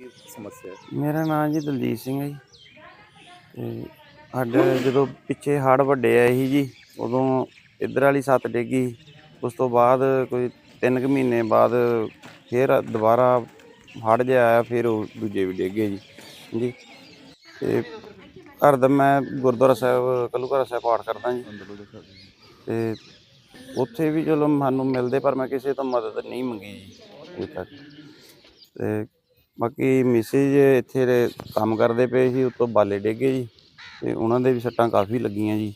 ਕੀ ਸਮੱਸਿਆ ਹੈ? ਮੇਰਾ ਨਾਮ ਜੀ ਦਲਜੀਤ ਸਿੰਘ ਹੈ ਜੀ। ਤੇ ਸਾਡੇ ਜਦੋਂ ਪਿੱਛੇ ਹੜ੍ਹ ਵੱਡੇ ਆਏ ਸੀ ਜੀ, ਉਦੋਂ ਇੱਧਰ ਵਾਲੀ ਸੱਤ ਡਿੱਗੀ ਉਸ ਤੋਂ ਬਾਅਦ ਕੋਈ 3 ਕੁ ਮਹੀਨੇ ਬਾਅਦ ਫਿਰ ਦੁਬਾਰਾ ਹੜ੍ਹ ਜਿਹਾ ਆਇਆ, ਫਿਰ ਉਹ ਦੂਜੇ ਵੀ ਡਿੱਗੇ ਜੀ। ਜੀ। ਤੇ ਘਰ ਦਾ ਮੈਂ ਗੁਰਦੁਆਰਾ ਸਾਹਿਬ, ਕੱਲੂਘਾਰਾ ਸਾਹਿਬ ਪਾਠ ਕਰਦਾ ਜੀ। ਤੇ ਉੱਥੇ ਵੀ ਚਲੋ ਸਾਨੂੰ ਮਿਲਦੇ, ਪਰ ਮੈਂ ਕਿਸੇ ਤੋਂ ਮਦਦ ਨਹੀਂ ਮੰਗੀ ਜੀ ਅਜੇ ਤੱਕ। ਤੇ ਬਾਕੀ ਮਿਸਿਜ ਇੱਥੇ ਦੇ ਕੰਮ ਕਰਦੇ ਪਏ ਸੀ ਉੱਤੋਂ ਬਾਲੇ ਡਿੱਗੇ ਜੀ। ਤੇ ਉਹਨਾਂ ਦੇ ਵੀ ਸੱਟਾਂ ਕਾਫੀ ਲੱਗੀਆਂ ਜੀ।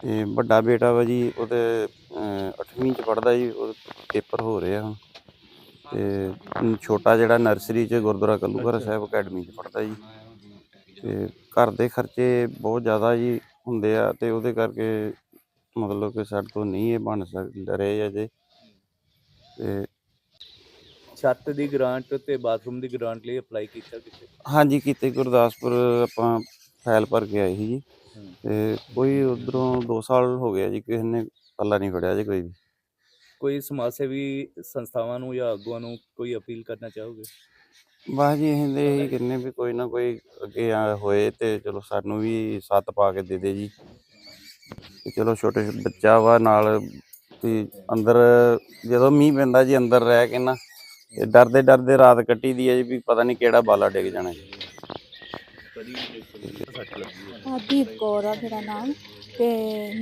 ਤੇ ਵੱਡਾ ਬੇਟਾ ਵਾ ਜੀ ਉਹਦੇ 8ਵੀਂ ਚ ਪੜਦਾ ਜੀ ਉਹ ਪੇਪਰ ਹੋ ਰਹੇ ਆ ਹੁਣ। ਤੇ ਅਮ, ਛੋਟਾ ਜਿਹੜਾ ਨਰਸਰੀ ਚ ਗੁਰਦੁਆਰਾ ਕੱਲੂਘਰ ਸਾਹਿਬ ਅਕੈਡਮੀ ਚ ਪੜਦਾ ਜੀ। ਤੇ ਘਰ ਦੇ ਖਰਚੇ ਬਹੁਤ ਜ਼ਿਆਦਾ ਜੀ ਹੁੰਦੇ ਆ ਤੇ ਉਹਦੇ ਕਰਕੇ ਮਤਲਬ ਕਿ ਸਾਡੇ ਤੋਂ ਨਹੀਂ ਇਹ ਬਣ ਸਕ ਰਹੇ ਅਜੇ। ਤੇ ਛੱਤ ਦੀ ਗ੍ਰਾਂਟ ਤੇ ਬਾਥਰੂਮ ਦੀ ਗ੍ਰਾਂਟ ਲਈ ਅਪਲਾਈ ਕੀਤਾ ਕਿਤੇ? ਹਾਂਜੀ ਕੀਤੇ ਗੁਰਦਾਸਪੁਰ ਆਪਾਂ ਫਾਈਲ ਭਰ ਕੇ ਆਏ ਸੀ ਜੀ। ਹੂੰ। ਤੇ ਕੋਈ ਉਧਰੋਂ 2 ਸਾਲ ਹੋ ਗਿਆ ਜੀ ਕਿਸੇ ਨੇ ਪੱਲਾ ਨਹੀਂ ਫੜਿਆ ਜੀ ਕੋਈ ਵੀ। ਕੋਈ ਸਮਾਜ ਸੇਵੀ ਸੰਸਥਾਵਾਂ ਨੂੰ ਜਾਂ ਆਗੂਆਂ ਨੂੰ ਕੋਈ ਅਪੀਲ ਕਰਨਾ ਚਾਹੋਗੇ? ਬਸ ਜੀ ਅਸੀਂ ਤੇ ਇਹੀ ਕਹਿੰਦੇ ਵੀ ਕੋਈ ਨਾ ਕੋਈ ਅੱਗੇ ਆ ਹੋਏ ਤੇ ਚਲੋ ਸਾਨੂੰ ਵੀ ਸੱਤ ਪਾ ਕੇ ਦੇ ਦੇ ਜੀ। ਤੇ ਚਲੋ ਛੋਟੇ ਬੱਚਾ ਵਾ ਨਾਲ ਵੀ ਅੰਦਰ ਜਦੋਂ ਮੀਂਹ ਪੈਂਦਾ ਜੀ ਅੰਦਰ ਰਹਿ ਕੇ ਨਾ ਤੇ ਡਰਦੇ ਡਰਦੇ ਰਾਤ ਕੱਟੀ ਦੀ ਹੈ ਜੀ ਵੀ ਪਤਾ ਨਹੀਂ ਕਿਹੜਾ ਬਾਲਾ ਡਿੱਗ ਜਾਣਾ ਜੀ। ਹਰਦੀਪ ਕੌਰ ਆ ਮੇਰਾ ਨਾਮ ਤੇ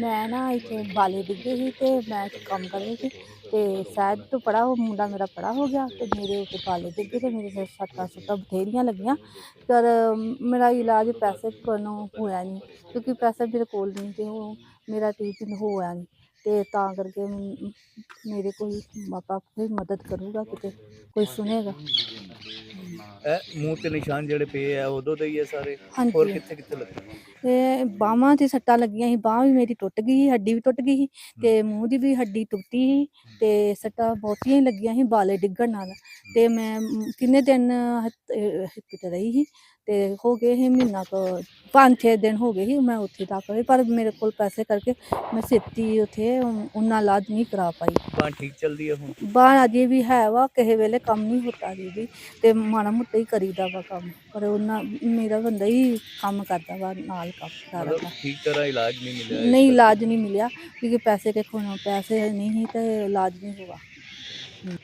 ਮੈਂ ਨਾ ਇੱਥੇ ਬਾਲੇ ਡਿੱਗੇ ਸੀ ਤੇ ਮੈਂ ਇੱਥੇ ਕੰਮ ਕਰ ਰਹੀ ਸੀ ਤੇ ਸ਼ਾਇਦ ਤੋਂ ਪੜਾ ਉਹ ਮੁੰਡਾ ਮੇਰਾ ਪੜਾ ਹੋ ਗਿਆ ਤੇ ਮੇਰੇ ਉੱਤੇ ਬਾਲੇ ਡਿੱਗੇ ਤੇ ਮੇਰੇ ਸਿਰ ਸੱਟਾਂ ਸੁੱਟਾਂ ਬਥੇਰੀਆਂ ਲੱਗੀਆਂ। ਪਰ ਮੇਰਾ ਇਲਾਜ ਪੈਸੇ ਕੋਲੋਂ ਹੋਇਆ ਨਹੀਂ ਕਿਉਂਕਿ ਪੈਸੇ ਮੇਰੇ ਕੋਲ ਨਹੀਂ ਤੇ ਉਹ ਮੇਰਾ ਟ੍ਰੀਟਮੈਂਟ ਹੋਇਆ ਨਹੀਂ। ਤੇ ਤਾਂ ਕਰਕੇ ਮੇਰੇ ਕੋਈ ਮਾਪਾ ਕੋਈ ਮਦਦ ਕਰੂਗਾ ਕਿਤੇ ਕੋਈ ਸੁਣੇਗਾ ਇਹ ਮੂੰਹ ਤੇ ਨਿਸ਼ਾਨ ਜਿਹੜੇ ਪਏ ਆ ਉਦੋਂ ਦੇ ਹੀ ਆ ਸਾਰੇ? ਹੋਰ ਕਿੱਥੇ ਕਿੱਥੇ ਲੱਗੇ? ਤੇ ਬਾਹਾਂ ਤੇ ਸੱਟਾਂ ਲੱਗੀਆਂ ਸੀ ਬਾਹ ਵੀ ਮੇਰੀ ਟੁੱਟ ਗਈ ਸੀ ਹੱਡੀ ਵੀ ਟੁੱਟ ਗਈ ਸੀ ਤੇ ਮੂੰਹ ਦੀ ਵੀ ਹੱਡੀ ਟੁੱਟੀ ਸੀ ਤੇ ਸੱਟਾਂ ਬਹੁਤੀਆਂ ਹੀ ਲੱਗੀਆਂ ਸੀ ਬਾਲੇ ਡਿੱਗਣ ਨਾਲ। ਤੇ ਮੈਂ ਮ, ਕਿੰਨੇ ਦਿਨ ਹਸਪੀਟਲ ਰਹੀ ਸੀ ਤੇ ਹੋ ਗਏ ਸੀ ਮਹੀਨਾ ਕੁ ਪੰਜ ਛੇ ਦਿਨ ਹੋ ਗਏ ਸੀ ਮੈਂ ਉੱਥੇ ਤੱਕ ਰਹੀ ਪਰ ਮੇਰੇ ਕੋਲ ਪੈਸੇ ਕਰਕੇ ਮੈਂ ਛੇਤੀ ਉੱਥੇ ਉਹਨਾਂ ਇਲਾਜ ਨਹੀਂ ਕਰਾ ਪਾਈ। ਬਾਂਹ ਠੀਕ ਚੱਲਦੀ ਹੈ ਹੁਣ? ਬਾਹਰ ਅਜੇ ਵੀ ਹੈ ਵਾ ਕਿਸੇ ਵੇਲੇ ਕੰਮ ਨਹੀਂ ਹੁੰਦਾ ਜੀ ਤੇ ਮਾੜਾ ਮੋਟਾ ਹੀ ਕਰੀਦਾ ਵਾ ਕੰਮ ਪਰ ਉਹਨਾਂ ਮੇਰਾ ਬੰਦਾ ਹੀ ਕੰਮ ਕਰਦਾ ਵਾ ਨਾਲ ਕੰਮ ਮਤਲਬ ਕਰਦਾ ਠੀਕ ਤਰ੍ਹਾਂ ਇਲਾਜ ਨਹੀਂ ਮਿਲਿਆ ਨਹੀਂ ਇਲਾਜ ਨਹੀਂ ਮਿਲਿਆ ਕਿਉਂਕਿ ਪੈਸੇ ਕੇ ਪੈਸੇ ਨਹੀਂ ਸੀ ਤੇ ਇਲਾਜ ਨਹੀਂ ਹੋਗਾ